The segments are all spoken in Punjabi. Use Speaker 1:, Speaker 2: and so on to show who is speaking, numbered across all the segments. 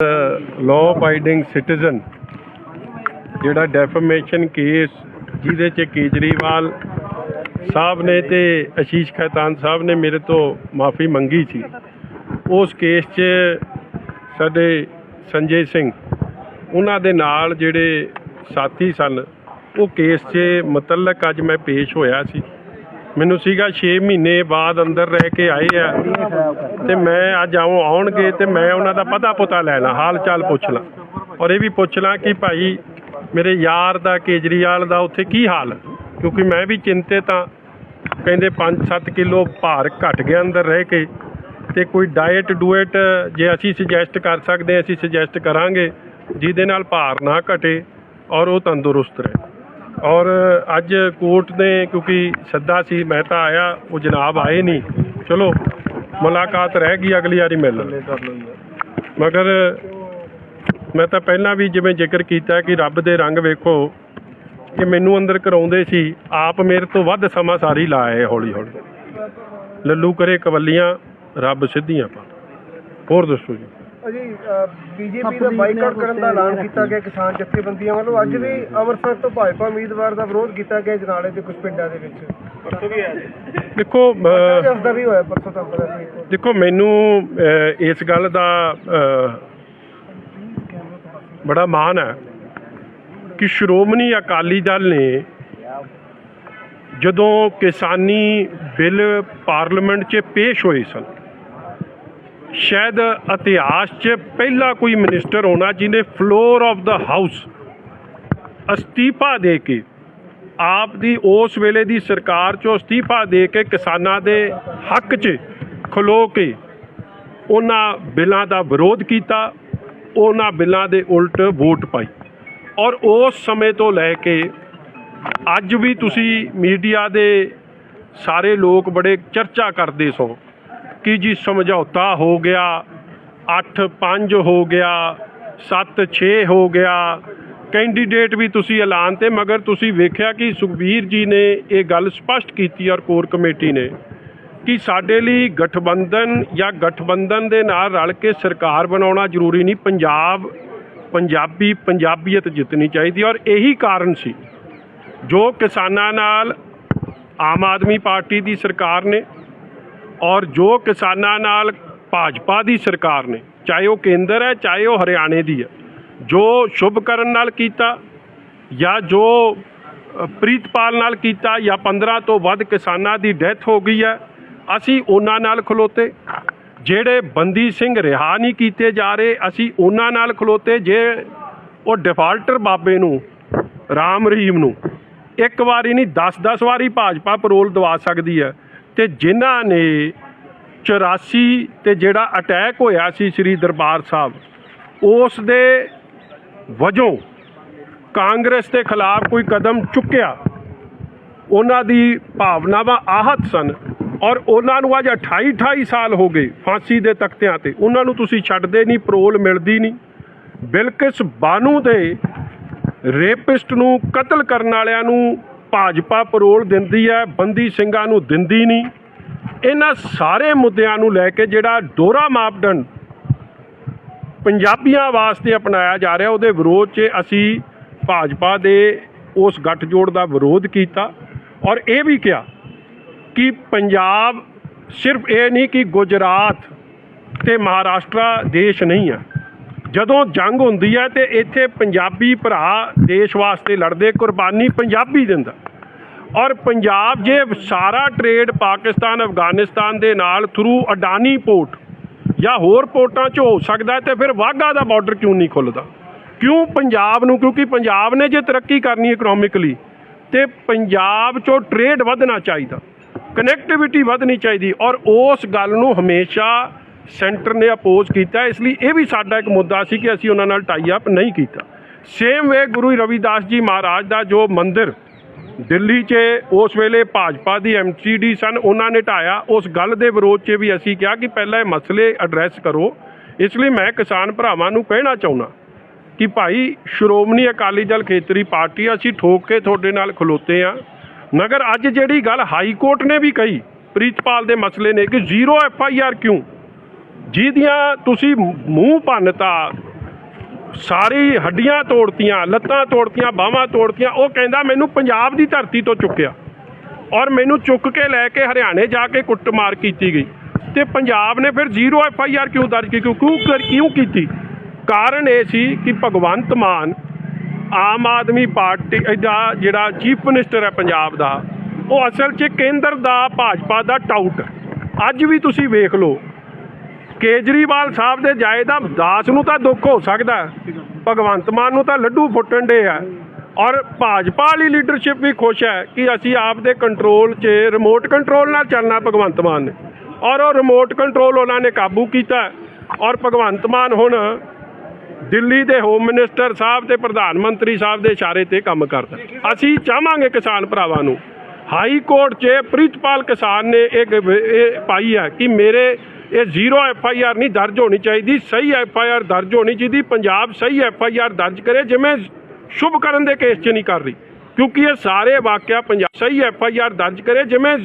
Speaker 1: ਲਾਅ ਅਬਾਈਡਿੰਗ ਸਿਟੀਜ਼ਨ ਜਿਹੜਾ ਡੈਫਾਮੇਸ਼ਨ ਕੇਸ ਜਿਹਦੇ 'ਚ ਕੇਜਰੀਵਾਲ ਸਾਹਿਬ ਨੇ ਤੇ ਆਸ਼ੀਸ਼ ਖੈਤਾਨ ਸਾਹਿਬ ਨੇ ਮੇਰੇ ਤੋਂ ਮਾਫੀ ਮੰਗੀ ਸੀ। ਉਸ ਕੇਸ 'ਚ ਸਾਡੇ ਸੰਜੇ ਸਿੰਘ, ਉਹਨਾਂ ਦੇ ਨਾਲ ਜਿਹੜੇ ਸਾਥੀ ਸਨ, ਉਹ ਕੇਸ 'ਚ ਮੁਤਲਕ ਅੱਜ ਮੈਂ ਪੇਸ਼ ਹੋਇਆ ਸੀ। ਮੈਨੂੰ ਸੀਗਾ 6 ਮਹੀਨੇ ਬਾਅਦ ਅੰਦਰ ਰਹਿ ਕੇ ਆਏ ਆ। ਤੇ ਮੈਂ ਅੱਜ ਆਉਂ ਆਉਣਗੇ ਤੇ ਮੈਂ ਉਹਨਾਂ ਦਾ ਪਤਾ ਪੁਤਾ ਲੈਣਾ ਹਾਲ ਚਾਲ ਪੁੱਛ ਲਾਂ। ਔਰ ਇਹ ਵੀ ਪੁੱਛ ਲਾਂ ਕਿ ਭਾਈ ਮੇਰੇ ਯਾਰ ਦਾ, ਕੇਜਰੀਵਾਲ ਦਾ ਉੱਥੇ ਕੀ ਹਾਲ? ਕਿਉਂਕਿ ਮੈਂ ਵੀ ਚਿੰਤਿਤ ਹਾਂ ਕਹਿੰਦੇ 5-7 ਕਿਲੋ ਭਾਰ ਘਟ ਗਿਆ ਅੰਦਰ ਰਹਿ ਕੇ। ਤੇ ਕੋਈ ਡਾਈਟ ਡੂਏਟ ਜੇ ਅਸੀਂ ਸੁਜੈਸਟ ਕਰ ਸਕਦੇ, ਅਸੀਂ ਸੁਜੈਸਟ ਕਰਾਂਗੇ, ਜਿਹਦੇ ਨਾਲ ਭਾਰ ਨਾ ਘਟੇ ਔਰ ਉਹ ਤੰਦਰੁਸਤ ਰਹੇ। ਔਰ ਅੱਜ ਕੋਰਟ ਨੇ, ਕਿਉਂਕਿ ਸੱਦਾ ਸੀ ਮੈਂ ਤਾਂ ਆਇਆ, ਉਹ ਜਨਾਬ ਆਏ ਨਹੀਂ। ਚਲੋ, ਮੁਲਾਕਾਤ ਰਹਿ ਗਈ ਅਗਲੀ ਵਾਰੀ ਮਿਲ ਮਗਰ ਮੈਂ ਤਾਂ ਪਹਿਲਾਂ ਵੀ ਜਿਵੇਂ ਜ਼ਿਕਰ ਕੀਤਾ ਕਿ ਰੱਬ ਦੇ ਰੰਗ ਵੇਖੋ, ਕਿ ਮੈਨੂੰ ਅੰਦਰ ਕਰਾਉਂਦੇ ਸੀ, ਆਪ ਮੇਰੇ ਤੋਂ ਵੱਧ ਸਮਾਂ ਸਾਰੀ ਲਾਏ ਹੌਲੀ ਹੌਲੀ। ਲੱਲੂ ਕਰੇ ਕਵੱਲੀਆਂ, ਰੱਬ ਸਿੱਧੀਆਂ ਪਾ ਹੋਰ ਦੱਸੋ ਜੀ।
Speaker 2: ਅਜੀ ਬੀਜੇਪੀ ਦਾ ਬਾਈਕਾਟ ਕਰਨ ਦਾ ਐਲਾਨ ਕੀਤਾ ਗਿਆ ਕਿਸਾਨ ਜਥੇਬੰਦੀਆਂ ਵੱਲੋਂ। ਅੱਜ ਵੀ ਅੰਮ੍ਰਿਤਸਰ ਤੋਂ ਭਾਜਪਾ ਉਮੀਦਵਾਰ ਦਾ ਵਿਰੋਧ ਕੀਤਾ ਗਿਆ ਜਨਾਲੇ ਦੇ ਕੁਝ ਪਿੰਡਾਂ ਦੇ ਵਿੱਚ। ਪਰਸੋਂ ਵੀ ਆਇਆ
Speaker 1: ਦੇਖੋ ਅਹ,
Speaker 2: ਉਸ ਦਾ ਵੀ ਹੋਇਆ ਪਰਸੋਂ ਤਾਂ ਪਤਾ ਸੀ।
Speaker 1: ਦੇਖੋ ਮੈਨੂੰ ਇਸ ਗੱਲ ਦਾ ਬੜਾ ਮਾਣ ਹੈ ਕਿ ਸ਼੍ਰੋਮਣੀ ਅਕਾਲੀ ਦਲ ਨੇ ਜਦੋਂ ਕਿਸਾਨੀ ਬਿੱਲ ਪਾਰਲੀਮੈਂਟ 'ਚ ਪੇਸ਼ ਹੋਏ ਸਨ ਸ਼ਾਇਦ ਇਤਿਹਾਸ 'ਚ ਪਹਿਲਾ ਕੋਈ ਮਿਨਿਸਟਰ ਹੋਣਾ ਜਿਹਨੇ ਫਲੋਰ ਆਫ ਦਾ ਹਾਊਸ ਅਸਤੀਫਾ ਦੇ ਕੇ, ਆਪ ਦੀ ਉਸ ਵੇਲੇ ਦੀ ਸਰਕਾਰ ਚੋਂ ਅਸਤੀਫਾ ਦੇ ਕੇ ਕਿਸਾਨਾਂ ਦੇ ਹੱਕ 'ਚ ਖਲੋ ਕੇ ਉਹਨਾਂ ਬਿੱਲਾਂ ਦਾ ਵਿਰੋਧ ਕੀਤਾ, ਉਹਨਾਂ ਬਿੱਲਾਂ ਦੇ ਉਲਟ ਵੋਟ ਪਾਈ। ਔਰ ਉਸ ਸਮੇਂ ਤੋਂ ਲੈ ਕੇ ਅੱਜ ਵੀ ਤੁਸੀਂ ਮੀਡੀਆ ਦੇ ਸਾਰੇ ਲੋਕ ਬੜੇ ਚਰਚਾ ਕਰਦੇ ਸੋ ਕਿ ਜੀ ਸਮਝੌਤਾ ਹੋ ਗਿਆ 8-5 ਹੋ ਗਿਆ 7-6 ਹੋ ਗਿਆ। ਕੈਂਡੀਡੇਟ ਵੀ ਤੁਸੀਂ ਐਲਾਨ ਤੇ, ਮਗਰ ਤੁਸੀਂ ਵੇਖਿਆ ਕਿ ਸੁਖਬੀਰ ਜੀ ਨੇ ਇਹ ਗੱਲ ਸਪਸ਼ਟ ਕੀਤੀ ਔਰ ਕੋਰ ਕਮੇਟੀ ਨੇ ਕਿ ਸਾਡੇ ਲਈ ਗਠਬੰਧਨ ਜਾਂ ਗਠਬੰਧਨ ਦੇ ਨਾਲ ਰਲ ਕੇ ਸਰਕਾਰ ਬਣਾਉਣਾ ਜ਼ਰੂਰੀ ਨਹੀਂ। ਪੰਜਾਬ, ਪੰਜਾਬੀ, ਪੰਜਾਬੀਅਤ ਜਿੱਤਣੀ ਚਾਹੀਦੀ ਔਰ ਇਹੀ ਕਾਰਨ ਸੀ। ਜੋ ਕਿਸਾਨਾਂ ਨਾਲ ਆਮ ਆਦਮੀ ਪਾਰਟੀ ਦੀ ਸਰਕਾਰ ਨੇ ਔਰ ਜੋ ਕਿਸਾਨਾਂ ਨਾਲ ਭਾਜਪਾ ਦੀ ਸਰਕਾਰ ਨੇ, ਚਾਹੇ ਉਹ ਕੇਂਦਰ ਹੈ, ਚਾਹੇ ਉਹ ਹਰਿਆਣੇ ਦੀ ਹੈ, ਜੋ ਸ਼ੁਭ ਕਰਨ ਨਾਲ ਕੀਤਾ ਜਾਂ ਜੋ ਪ੍ਰੀਤਪਾਲ ਨਾਲ ਕੀਤਾ ਜਾਂ 15 ਤੋਂ ਵੱਧ ਕਿਸਾਨਾਂ ਦੀ ਡੈਥ ਹੋ ਗਈ ਹੈ, ਅਸੀਂ ਉਹਨਾਂ ਨਾਲ ਖਲੋਤੇ। ਜਿਹੜੇ ਬੰਦੀ ਸਿੰਘ ਰਿਹਾ ਨਹੀਂ ਕੀਤੇ ਜਾ ਰਹੇ, ਅਸੀਂ ਉਹਨਾਂ ਨਾਲ ਖਲੋਤੇ ਜੇ ਉਹ ਡਿਫਾਲਟਰ ਬਾਬੇ ਨੂੰ, ਰਾਮ ਰਹੀਮ ਨੂੰ। ਇੱਕ ਵਾਰੀ ਨਹੀਂ 10-10 ਵਾਰੀ ਭਾਜਪਾ ਪਰੋਲ ਦਵਾ ਸਕਦੀ ਹੈ। ਤੇ ਜਿਨ੍ਹਾਂ ਨੇ 84 ਤੇ ਜਿਹੜਾ ਅਟੈਕ ਹੋਇਆ ਸੀ ਸ੍ਰੀ ਦਰਬਾਰ ਸਾਹਿਬ, ਉਸ ਦੇ ਵਜੋਂ ਕਾਂਗਰਸ ਦੇ ਖਿਲਾਫ ਕੋਈ ਕਦਮ ਚੁੱਕਿਆ। ਉਹਨਾਂ ਦੀ ਭਾਵਨਾਵਾਂ ਆਹਤ ਸਨ ਔਰ ਉਹਨਾਂ ਨੂੰ ਅੱਜ 28 28 ਸਾਲ ਹੋ ਗਏ ਫਾਂਸੀ ਦੇ ਤਖਤਿਆਂ ਤੇ। ਉਹਨਾਂ ਨੂੰ ਤੁਸੀਂ ਛੱਡਦੇ ਨਹੀਂ, ਪਰੋਲ ਮਿਲਦੀ ਨਹੀਂ। ਬਿਲਕਿਸ ਬਾਨੂ ਦੇ ਰੇਪਿਸਟ ਨੂੰ ਕਤਲ ਕਰਨ ਵਾਲਿਆਂ ਨੂੰ ਭਾਜਪਾ ਪਰੋਲ ਦਿੰਦੀ ਹੈ, ਬੰਦੀ ਸਿੰਘਾਂ ਨੂੰ ਦਿੰਦੀ ਨਹੀਂ। ਇਹਨਾਂ ਸਾਰੇ ਮੁੱਦਿਆਂ ਨੂੰ ਲੈ ਕੇ ਜਿਹੜਾ ਦੋਹਰਾ ਮਾਪਦੰਡ ਪੰਜਾਬੀਆਂ ਵਾਸਤੇ ਅਪਣਾਇਆ ਜਾ ਰਿਹਾ, ਉਹਦੇ ਵਿਰੋਧ 'ਚ ਅਸੀਂ ਭਾਜਪਾ ਦੇ ਉਸ ਗੱਠਜੋੜ ਦਾ ਵਿਰੋਧ ਕੀਤਾ ਔਰ ਇਹ ਵੀ ਕਿਹਾ ਕਿ ਪੰਜਾਬ ਸਿਰਫ ਇਹ ਨਹੀਂ ਕਿ ਗੁਜਰਾਤ ਤੇ ਮਹਾਰਾਸ਼ਟਰ ਦੇਸ਼ ਨਹੀਂ ਹੈ। ਜਦੋਂ ਜੰਗ ਹੁੰਦੀ ਹੈ ਤੇ ਇੱਥੇ ਪੰਜਾਬੀ ਭਰਾ ਦੇਸ਼ ਵਾਸਤੇ ਲੜਦੇ, ਕੁਰਬਾਨੀ ਪੰਜਾਬੀ ਦਿੰਦਾ। ਔਰ ਪੰਜਾਬ ਜੇ ਸਾਰਾ ਟ੍ਰੇਡ ਪਾਕਿਸਤਾਨ, ਅਫਗਾਨਿਸਤਾਨ ਦੇ ਨਾਲ ਥਰੂ ਅਡਾਨੀ ਪੋਰਟ ਜਾਂ ਹੋਰ ਪੋਰਟਾਂ 'ਚ ਹੋ ਸਕਦਾ ਹੈ ਤੇ ਫਿਰ ਵਾਹਗਾ ਦਾ ਬਾਰਡਰ ਕਿਉਂ ਨਹੀਂ ਖੁੱਲਦਾ? ਕਿਉਂ ਪੰਜਾਬ ਨੂੰ? ਕਿਉਂਕਿ ਪੰਜਾਬ ਨੇ ਜੇ ਤਰੱਕੀ ਕਰਨੀ ਇਕਨੋਮਿਕਲੀ ਤੇ ਪੰਜਾਬ 'ਚੋਂ ਟ੍ਰੇਡ ਵਧਣਾ ਚਾਹੀਦਾ ਕਨੈਕਟੀਵਿਟੀ ਵਧਣੀ ਚਾਹੀਦੀ। ਔਰ ਉਸ ਗੱਲ ਨੂੰ ਹਮੇਸ਼ਾ ਸੈਂਟਰ ਨੇ ਅਪੋਜ਼ ਕੀਤਾ, ਇਸ ਲਈ ਇਹ ਵੀ ਸਾਡਾ ਇੱਕ ਮੁੱਦਾ ਸੀ ਕਿ ਅਸੀਂ ਉਹਨਾਂ ਨਾਲ ਟਾਈ ਅਪ ਨਹੀਂ ਕੀਤਾ। ਸੇਮ ਵੇ ਗੁਰੂ ਰਵਿਦਾਸ ਜੀ ਮਹਾਰਾਜ ਦਾ ਜੋ ਮੰਦਿਰ ਦਿੱਲੀ 'ਚ, ਉਸ ਵੇਲੇ ਭਾਜਪਾ ਦੀ ਐਮਸੀਡੀ ਸਨ, ਉਹਨਾਂ ਨੇ ਢਾਇਆ। ਉਸ ਗੱਲ ਦੇ ਵਿਰੋਧ 'ਚ ਵੀ ਅਸੀਂ ਕਿਹਾ ਕਿ ਪਹਿਲਾਂ ਇਹ ਮਸਲੇ ਐਡਰੈਸ ਕਰੋ। ਇਸ ਲਈ ਮੈਂ ਕਿਸਾਨ ਭਰਾਵਾਂ ਨੂੰ ਕਹਿਣਾ ਚਾਹੁੰਦਾ ਕਿ ਭਾਈ ਸ਼੍ਰੋਮਣੀ ਅਕਾਲੀ ਦਲ ਖੇਤਰੀ ਪਾਰਟੀ, ਅਸੀਂ ਠੋਕ ਕੇ ਤੁਹਾਡੇ ਨਾਲ ਖਲੋਤੇ ਆ। ਮਗਰ ਅੱਜ ਜਿਹੜੀ ਗੱਲ ਹਾਈ ਕੋਰਟ ਨੇ ਵੀ ਕਹੀ, ਪ੍ਰੀਤਪਾਲ ਦੇ ਮਸਲੇ ਨੇ ਕਿ ਜ਼ੀਰੋ ਐਫ ਆਈ ਆਰ ਕਿਉਂ? ਜਿਹਦੀਆਂ ਤੁਸੀਂ ਮੂੰਹ ਭੰਨਤਾ, ਸਾਰੀ ਹੱਡੀਆਂ ਤੋੜਤੀਆਂ, ਲੱਤਾਂ ਤੋੜਤੀਆਂ, ਬਾਹਾਂ ਤੋੜਤੀਆਂ, ਉਹ ਕਹਿੰਦਾ ਮੈਨੂੰ ਪੰਜਾਬ ਦੀ ਧਰਤੀ ਤੋਂ ਚੁੱਕਿਆ। ਔਰ ਮੈਨੂੰ ਚੁੱਕ ਕੇ ਲੈ ਕੇ ਹਰਿਆਣੇ ਜਾ ਕੇ ਕੁੱਟਮਾਰ ਕੀਤੀ ਗਈ। ਤੇ ਪੰਜਾਬ ਨੇ ਫਿਰ ਜ਼ੀਰੋ ਐਫ ਆਈ ਆਰ ਕਿਉਂ ਦਰਜ ਕੀਤੀ? ਕਿਉਂ ਕਿਉਂ- ਕਿਉਂ ਕੀਤੀ? ਕਾਰਨ ਇਹ ਸੀ ਕਿ ਭਗਵੰਤ ਮਾਨ ਆਮ ਆਦਮੀ ਪਾਰਟੀ ਦਾ ਜਿਹੜਾ ਚੀਫ ਮਿਨਿਸਟਰ ਹੈ ਪੰਜਾਬ ਦਾ, ਉਹ ਅਸਲ 'ਚ ਕੇਂਦਰ ਦਾ ਭਾਜਪਾ ਦਾ ਟਾਊਟ ਅੱਜ ਵੀ ਤੁਸੀਂ ਵੇਖ ਲਓ ਕੇਜਰੀਵਾਲ ਸਾਹਿਬ ਦੇ ਜਾਇਦਾ ਦਾਸ ਨੂੰ ਤਾਂ ਦੁੱਖ ਹੋ ਸਕਦਾ ਭਗਵੰਤ ਮਾਨ ਨੂੰ ਤਾਂ ਲੱਡੂ ਫੁੱਟਣ ਦੇ ਆ। ਔਰ ਭਾਜਪਾ ਵਾਲੀ ਲੀਡਰਸ਼ਿਪ ਵੀ ਖੁਸ਼ ਹੈ ਕਿ ਅਸੀਂ ਆਪ ਦੇ ਕੰਟਰੋਲ 'ਚ ਰਿਮੋਟ ਕੰਟਰੋਲ ਨਾਲ ਚੱਲਣਾ ਭਗਵੰਤ ਮਾਨ ਨੇ। ਔਰ ਉਹ ਰਿਮੋਟ ਕੰਟਰੋਲ ਉਹਨਾਂ ਨੇ ਕਾਬੂ ਕੀਤਾ ਔਰ ਭਗਵੰਤ ਮਾਨ ਹੁਣ ਦਿੱਲੀ ਦੇ ਹੋਮ ਮਿਨਿਸਟਰ ਸਾਹਿਬ ਤੇ ਪ੍ਰਧਾਨ ਮੰਤਰੀ ਸਾਹਿਬ ਦੇ ਇਸ਼ਾਰੇ ਤੇ ਕੰਮ ਕਰਦਾ ਅਸੀਂ ਚਾਹਾਂਗੇ ਕਿਸਾਨ ਭਰਾਵਾਂ ਨੂੰ, ਹਾਈ ਕੋਰਟ 'ਚ ਪ੍ਰੀਤਪਾਲ ਕਿਸਾਨ ਨੇ ਇੱਕ ਵ- ਪਾਈ ਹੈ ਕਿ ਮੇਰੇ ਇਹ ਜ਼ੀਰੋ ਐਫ ਆਈ ਆਰ ਨਹੀਂ ਦਰਜ ਹੋਣੀ ਚਾਹੀਦੀ, ਸਹੀ ਐਫ ਆਈ ਆਰ ਦਰਜ ਹੋਣੀ ਚਾਹੀਦੀ, ਪੰਜਾਬ ਸਹੀ ਐਫ ਆਈ ਆਰ ਦਰਜ ਕਰੇ ਜਿਵੇਂ ਸ਼ੁਭ ਕਰਨ ਦੇ ਕੇਸ 'ਚ ਨਹੀਂ ਕਰ ਰਹੀ, ਕਿਉਂਕਿ ਇਹ ਸਾਰੇ ਵਾਕਿਆ ਪੰਜਾਬ ਸਹੀ ਐਫ ਆਈ ਆਰ ਦਰਜ ਕਰੇ ਜਿਵੇਂ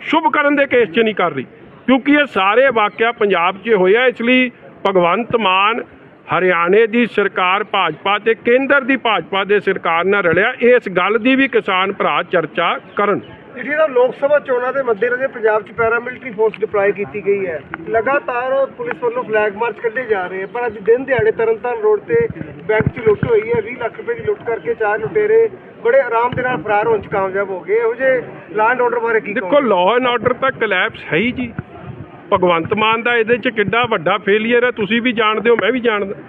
Speaker 1: ਸ਼ੁਭ ਕਰਨ ਦੇ ਕੇਸ 'ਚ ਨਹੀਂ ਕਰ ਰਹੀ, ਕਿਉਂਕਿ ਇਹ ਸਾਰੇ ਵਾਕਿਆ ਪੰਜਾਬ 'ਚ ਹੋਇਆ, ਇਸ ਲਈ ਭਗਵੰਤ ਮਾਨ ਹਰਿਆਣੇ ਦੀ ਸਰਕਾਰ ਭਾਜਪਾ ਤੇ ਕੇਂਦਰ ਦੀ ਭਾਜਪਾ ਦੇ ਸਰਕਾਰ ਨਾਲ ਰਲਿਆ, ਇਸ ਗੱਲ ਦੀ ਵੀ ਕਿਸਾਨ ਭਰਾ ਚਰਚਾ ਕਰਨ।
Speaker 2: ਜਿਹੜੀ ਤਾਂ ਲੋਕ ਸਭਾ ਚੋਣਾਂ ਦੇ ਮੱਦੇਨਜ਼ਰ ਪੰਜਾਬ 'ਚ ਪੈਰਾਮਿਲਟਰੀ ਫੋਰਸ ਡਿਪਲਾਈ ਕੀਤੀ ਗਈ ਹੈ। ਲਗਾਤਾਰ ਪੁਲਿਸ ਵੱਲੋਂ ਫਲੈਗ ਮਾਰਚ ਕੱਢੇ ਜਾ ਰਹੇ ਪਰ ਅੱਜ ਦਿਨ ਦਿਹਾੜੇ ਤਰਨਤਾਰਨ ਰੋਡ ਤੇ ਬੈਂਕ 'ਚ ਲੁੱਟ ਹੋਈ ਹੈ। 20 ਲੱਖ ਰੁਪਏ ਦੀ ਲੁੱਟ ਕਰਕੇ ਚਾਰ ਲੁਟੇਰੇ ਬੜੇ ਆਰਾਮ ਦੇ ਨਾਲ ਫਰਾਰ ਹੋਣ 'ਚ ਕਾਮਯਾਬ ਹੋ ਗਏ। ਇਹੋ ਜਿਹੇ ਲਾਂਡ ਆਰਡਰ ਬਾਰੇ ਕੀ
Speaker 1: ਦੇਖੋ ਲਾਅ ਐਂਡ ਆਰਡਰ ਤਾਂ ਕਲੈਪਸ ਹੈ ਹੀ ਜੀ। ਭਗਵੰਤ ਮਾਨ ਦਾ ਇਹਦੇ 'ਚ ਕਿੱਡਾ ਵੱਡਾ ਫੇਲਿਅਰ ਹੈ। ਤੁਸੀਂ ਵੀ ਜਾਣਦੇ ਹੋ ਮੈਂ ਵੀ ਜਾਣਦਾ।